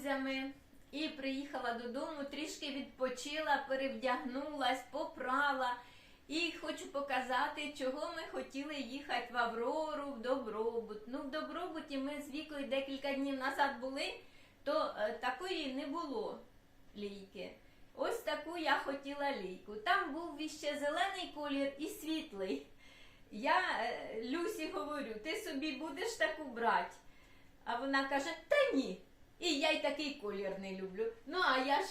друзями і приїхала додому, трішки відпочила, перевдягнулась, попрала. І хочу показати, чого ми хотіли їхати в Аврору, в Добробут. Ну, в Добробуті ми з Вікою декілька днів назад були, то е, такої не було лійки. Ось таку я хотіла лійку. Там був іще зелений колір і світлий. Я е, Люсі говорю, ти собі будеш таку брати. А вона каже, та ні. І я й такий колір не люблю. Ну, а я ж,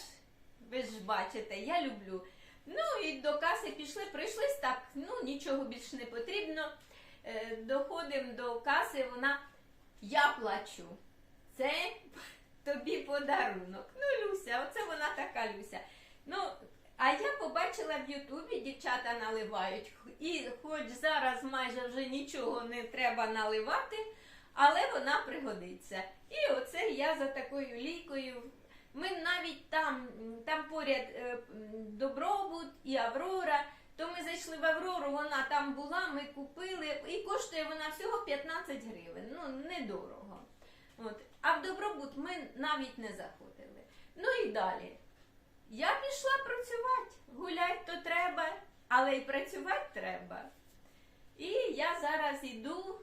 ви ж бачите, я люблю. Ну і до каси пішли, прийшлись так, ну нічого більш не потрібно. Е, доходимо до каси, вона, я плачу. Це тобі подарунок. Ну, Люся, оце вона така Люся. Ну, а я побачила в Ютубі, дівчата наливають, і хоч зараз майже вже нічого не треба наливати, але вона пригодиться. І оце я за такою лійкою. Ми навіть там, там поряд е, Добробут і Аврора. То ми зайшли в Аврору, вона там була, ми купили, і коштує вона всього 15 гривень. Ну, недорого. От. А в Добробут ми навіть не заходили. Ну і далі. Я пішла працювати. Гулять то треба, але й працювати треба. І я зараз іду,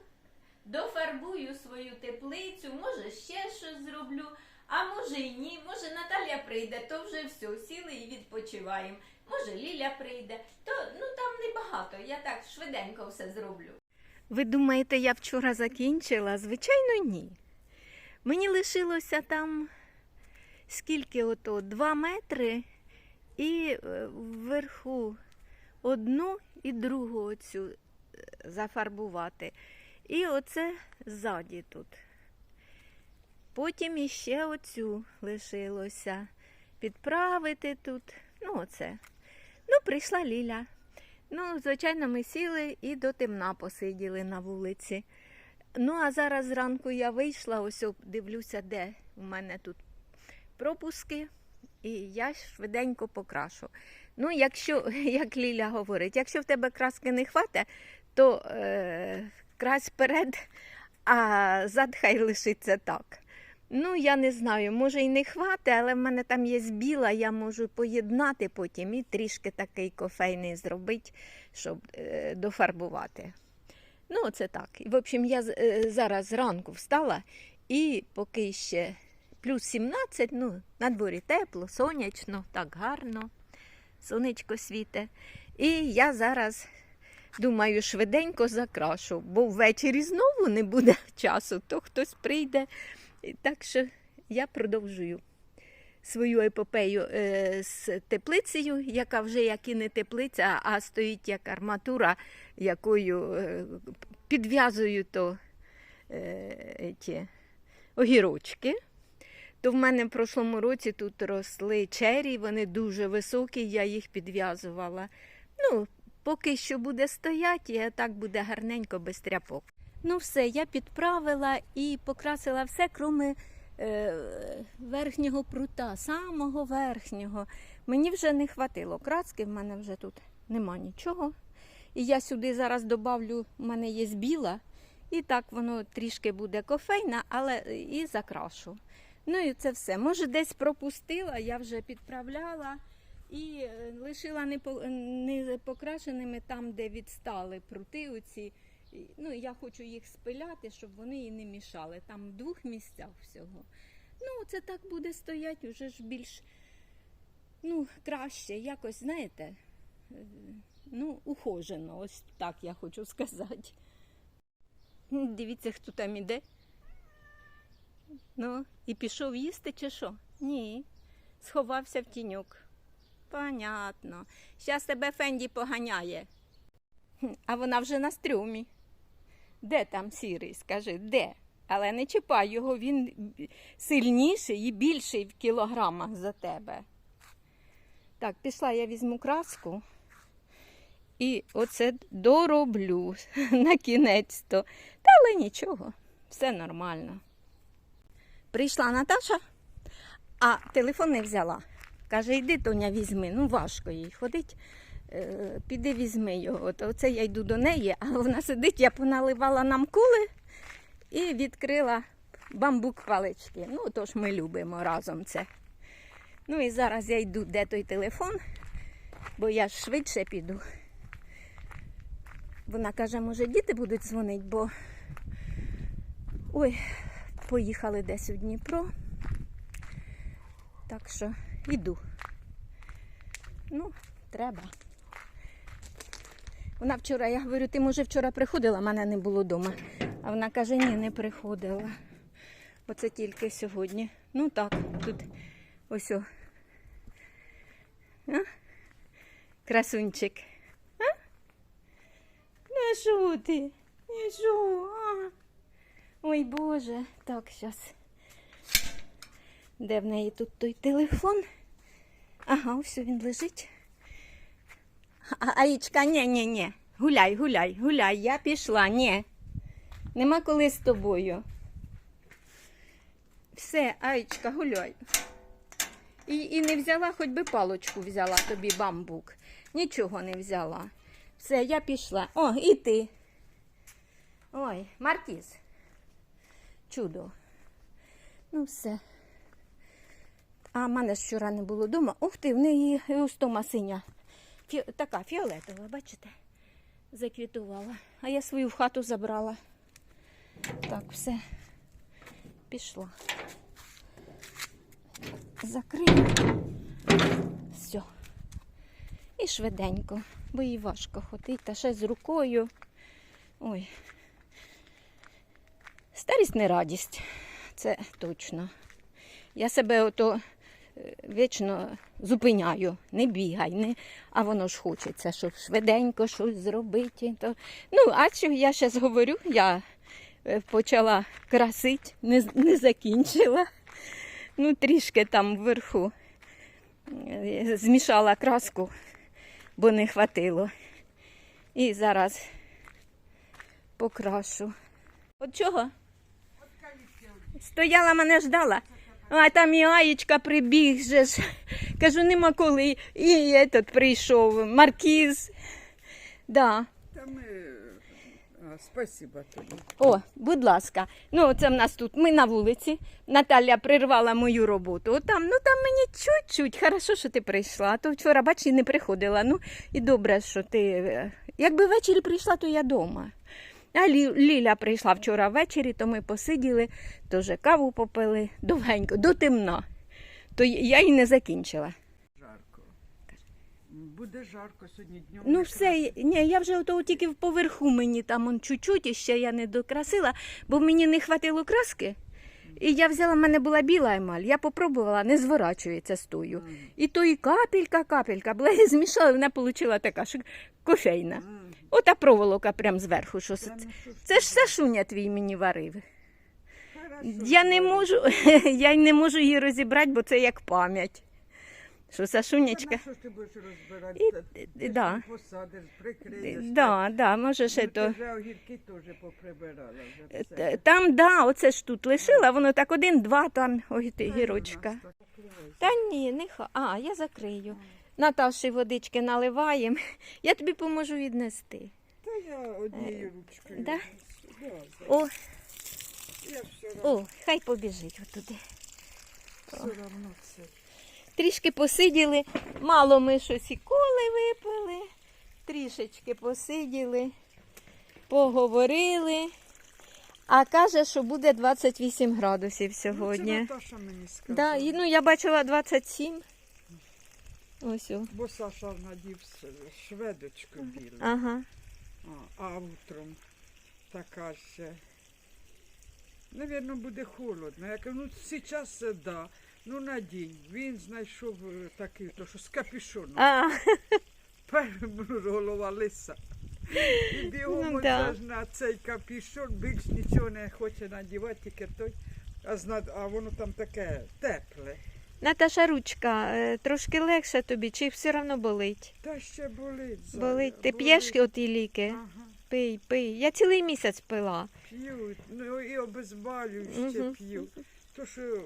дофарбую свою теплицю, може ще щось зроблю, а може й ні. Може Наталя прийде, то вже все, сіли і відпочиваємо. Може Ліля прийде, то ну там небагато, я так швиденько все зроблю. Ви думаєте, я вчора закінчила? Звичайно, ні. Мені лишилося там скільки ото два метри і е, вверху одну і другу оцю е, зафарбувати. І оце ззаді тут. Потім іще оцю лишилося. Підправити тут. Ну, оце. Ну, прийшла Ліля. Ну, звичайно, ми сіли і до темна посиділи на вулиці. Ну, а зараз зранку я вийшла, ось дивлюся, де у мене тут пропуски, і я швиденько покрашу. Ну, якщо, як Ліля говорить, якщо в тебе краски не хватить, то е, крась вперед, а зад хай лишиться так. Ну, я не знаю, може і не хватить, але в мене там є біла, я можу поєднати потім і трішки такий кофейний зробити, щоб е, дофарбувати. Ну, це так. В общем, я е, зараз зранку встала і поки ще плюс 17, ну, на дворі тепло, сонячно, так гарно, сонечко світе. І я зараз думаю, швиденько закрашу, бо ввечері знову не буде часу, то хтось прийде. Так що я продовжую свою епопею е, з теплицею, яка вже як і не теплиця, а стоїть як арматура, якою е, підв'язую то е, ті огірочки. То в мене в прошлому році тут росли чері, вони дуже високі, я їх підв'язувала. Ну, поки що буде стояти, і так буде гарненько без тряпок. Ну, все, я підправила і покрасила все, крім е, верхнього прута, самого верхнього. Мені вже не хватило краски, в мене вже тут нема нічого. І я сюди зараз добавлю, в мене є біла, і так воно трішки буде кофейна, але і закрашу. Ну і це все. Може, десь пропустила, я вже підправляла і е, лишила не, по, не покрашеними там, де відстали прути оці. Ну, я хочу їх спиляти, щоб вони і не мішали. Там в двох місцях всього. Ну, це так буде стояти вже ж більш ну, краще, якось, знаєте, е, ну, ухожено, ось так я хочу сказати. Дивіться, хто там іде. Ну, і пішов їсти чи що? Ні. Сховався в тіньок. Понятно. Щас тебе Фенді поганяє. А вона вже на стрюмі. Де там сірий? Скажи, де? Але не чіпай його, він сильніший і більший в кілограмах за тебе. Так, пішла, я візьму краску і оце дороблю на кінець то. Та але нічого, все нормально. Прийшла Наташа, а телефон не взяла. Каже, йди, Тоня, візьми. Ну, важко їй ходить. Е, піди візьми його. То оце я йду до неї, а вона сидить, я поналивала нам кули і відкрила бамбук палички. Ну, тож ми любимо разом це. Ну і зараз я йду, де той телефон, бо я ж швидше піду. Вона каже, може, діти будуть дзвонити, бо ой, поїхали десь у Дніпро. Так що йду. Ну, треба. Вона вчора, я говорю, ти може вчора приходила, мене не було вдома. А вона каже, ні, не приходила. Оце тільки сьогодні. Ну так, тут ось. О. А? Красунчик. А? Ну що ти? Ну? А? Ой Боже. Так, зараз. Де в неї тут той телефон? Ага, ось він лежить. А, Аїчка, ні, ні, ні. Гуляй, гуляй, гуляй. Я пішла, ні. Нема коли з тобою. Все, Аїчка, гуляй. І, і не взяла, хоч би палочку взяла тобі бамбук. Нічого не взяла. Все, я пішла. О, і ти. Ой, Маркіз. Чудо. Ну, все. А мене ж вчора не було вдома. Ух ти, в неї устома синя. Фі... Така фіолетова, бачите? Заквітувала. А я свою в хату забрала. Так, все. Пішла. Закрию. Все. І швиденько, бо їй важко ходити, та ще з рукою. Ой. Старість не радість, це точно. Я себе ото е, вічно зупиняю, не бігай, не... а воно ж хочеться, щоб швиденько щось зробити. То... Ну, а що я ще говорю, я е, почала красити, не, не закінчила. Ну, трішки там вверху е, змішала краску, бо не хватило. І зараз покрашу. От чого? Стояла, мене ждала. А там і Аєчка прибіг же ж. Кажу, нема коли. І этот прийшов, Маркіз. Да. Та ми... А, спасибо тобі. О, будь ласка. Ну, це в нас тут. Ми на вулиці. Наталя прервала мою роботу. Отам, ну там мені чуть-чуть. Хорошо, що ти прийшла. А то вчора, бач, і не приходила. Ну, і добре, що ти. е, Якби ввечері прийшла, то я вдома. А Лі- Ліля прийшла вчора ввечері, то ми посиділи, теж каву попили довгенько, до темна. То я її не закінчила. Жарко. Буде жарко сьогодні днем. Ну все, ні, я вже ото тільки поверху мені там он чуть-чуть і ще я не докрасила, бо мені не хватило краски. І я взяла, в мене була біла емаль, я попробувала, не зворачується з тою. І то і капелька, капелька, була і змішала, вона отримала така ж кофейна. Ота проволока прям зверху. Що це, ну це ж Сашуня твій мені варив. Я не можу, я й не можу її розібрати, бо це як пам'ять. Що Сашунечка. що ж ти будеш розбирати? І- да. Посадиш, прикриєш. Да, да, може ще Ну, то. вже огірки теж поприбирала. Вже все. Там, да, оце ж тут лишила, воно так один-два там ти, Та ні, не ха. А, я закрию. Наташі водички наливаємо. Я тобі поможу віднести. Та я однією ручкою. Е, да? Да, да. О, Я все равно, о, хай побіжить отуди. все равно це. Трішки посиділи, мало ми щось і коли випили, трішечки посиділи, поговорили. А каже, що буде 28 градусів Ну, це сьогодні. Наташа мені сказала. Да, і, ну, я бачила 27. Ось. о. Бо Саша надів шведочку білу, Ага. а, а утром така ще. Навірно, буде холодно. Я кажу, ну зараз да. Ну надінь. Він знайшов е, такий, то що з капюшоном. А, Перша голова лиса. І бігом Ну, оце да. ж на цей капюшон, більш нічого не хоче надівати, тільки той. А, зна... а воно там таке тепле. Наташа ручка, е, трошки легше тобі, чи все одно болить? Та ще болить. Зая, Болить. Ти п'єш оті ліки? Ага. Пий, пий. Я цілий місяць пила. П'ю, ну і обезболююче Мгм. п'ю. То що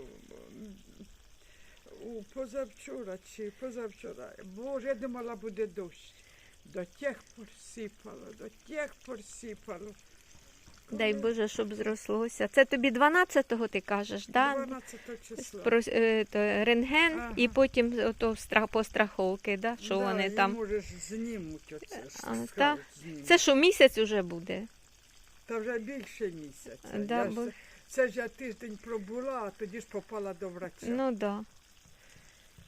у позавчора чи позавчора, боже, я думала, буде дощ. До тих пор сипало, до тих пор сипало. Дай Боже, щоб зрослося. Це тобі 12-го ти кажеш, да? 12 числа. Про, е, то, рентген Ага. і потім ото стра, по страховки, да? що Да, вони і, там. Може ж знімуть оце. А, скажуть, та? знімуть. Це що, місяць уже буде? Та вже більше місяця. Да, Я ж бо- це, це ж я тиждень пробула, а тоді ж попала до врача. Ну да.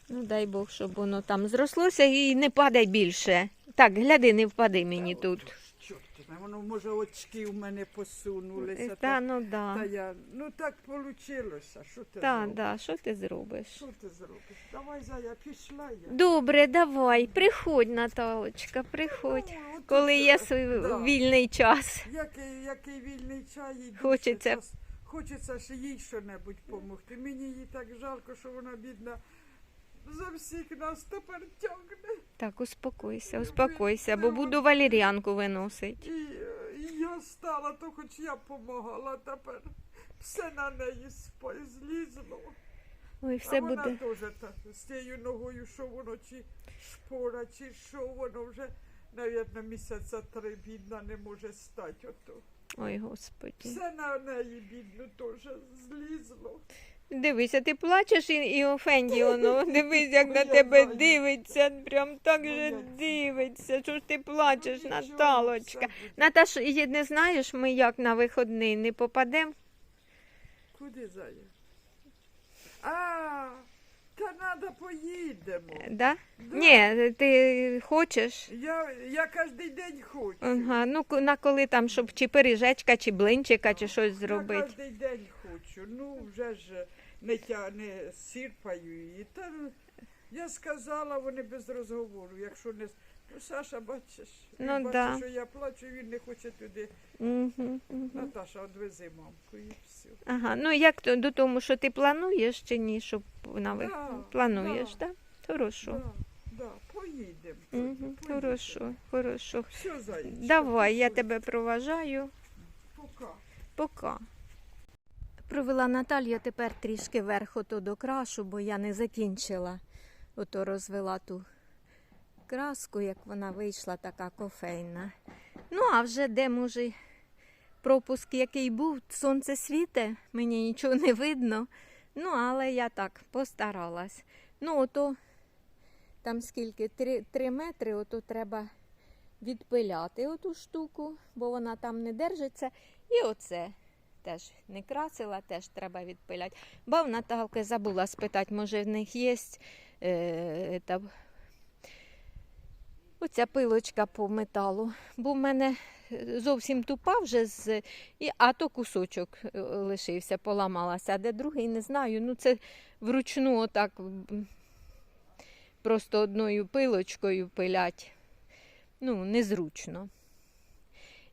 Ну дай Бог, щоб воно там зрослося і не падай більше. Так, гляди, не впади мені тут. Воно може очки у мене посунулися. Та, Та, ну та да. я, ну так вийшло. Що ти Та, зробиш? да, що ти зробиш? Що ти зробиш? Давай, Зая, пішла я. Добре, давай, приходь, Наталочка, приходь. Ну, от Коли є свій да. вільний час. Який, який вільний чай і Хочеться. душа, Хочеться ж їй що-небудь допомогти. Мені їй так жалко, що вона бідна за всіх нас тепер тягне. Так, успокойся, успокойся, бо буду валір'янку виносити. І, і я стала, то хоч я допомагала тепер. Все на неї злізло. Ой, а вона буде. теж так, з тією ногою, що воно, чи шпора, чи що воно вже, навірно, місяця три бідна не може стати. Ото. Ой, господі. Все на неї бідну теж злізло. Дивися, ти плачеш і, і офендіоно. Дивись, як на тебе дивиться. Прям так же дивиться. Що ж ти плачеш, Наталочка? Наташ, і не знаєш, ми як на вихідний не попадемо? Куди зая? А, та треба поїдемо. Да? Да. Ні, ти хочеш? Я, я кожен день хочу. Ага, ну ко- на коли там, щоб чи пиріжечка, чи блинчика, чи щось Я зробити. кожен день хочу. Ну, вже ж не, тя, не сірпаю її. Та, я сказала, вони без розговору. Якщо не. Ну, Саша, бачиш, він Ну, бачить, да. що я плачу, він не хоче туди. Угу, угу. Наташа, одвези мамку і все. Ага, ну як то до тому, що ти плануєш чи ні, щоб на вих... Да, плануєш, так? Да? Хорошо. Да, да, поїдемо. Угу, хорошо, хорошо. Все, зайчик. Давай, я тебе проважаю. Пока. Пока. Провела Наталія тепер трішки верх ото до крашу, бо я не закінчила. Ото розвела ту краску, як вона вийшла, така кофейна. Ну, а вже де може пропуск, який був, сонце світе, мені нічого не видно. Ну, але я так постаралась. Ну, ото там скільки? Три, три метри, ото треба відпиляти оту штуку, бо вона там не держиться. І оце теж не красила, теж треба відпиляти. Бо в Наталки забула спитати, може в них є е, та, оця пилочка по металу. Бо в мене зовсім тупа вже, з, і, а то кусочок е, лишився, поламалася, а де другий не знаю. Ну це вручну отак просто одною пилочкою пилять. Ну, незручно.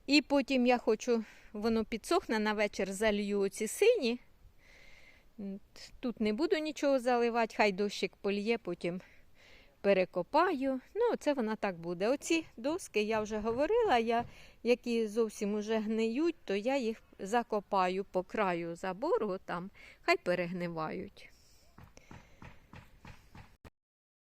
І потім я хочу, воно підсохне на вечір, залью ці сині. Тут не буду нічого заливати, хай дощик польє, потім перекопаю. Ну, це вона так буде. Оці доски, я вже говорила, я, які зовсім уже гниють, то я їх закопаю по краю забору, там, хай перегнивають.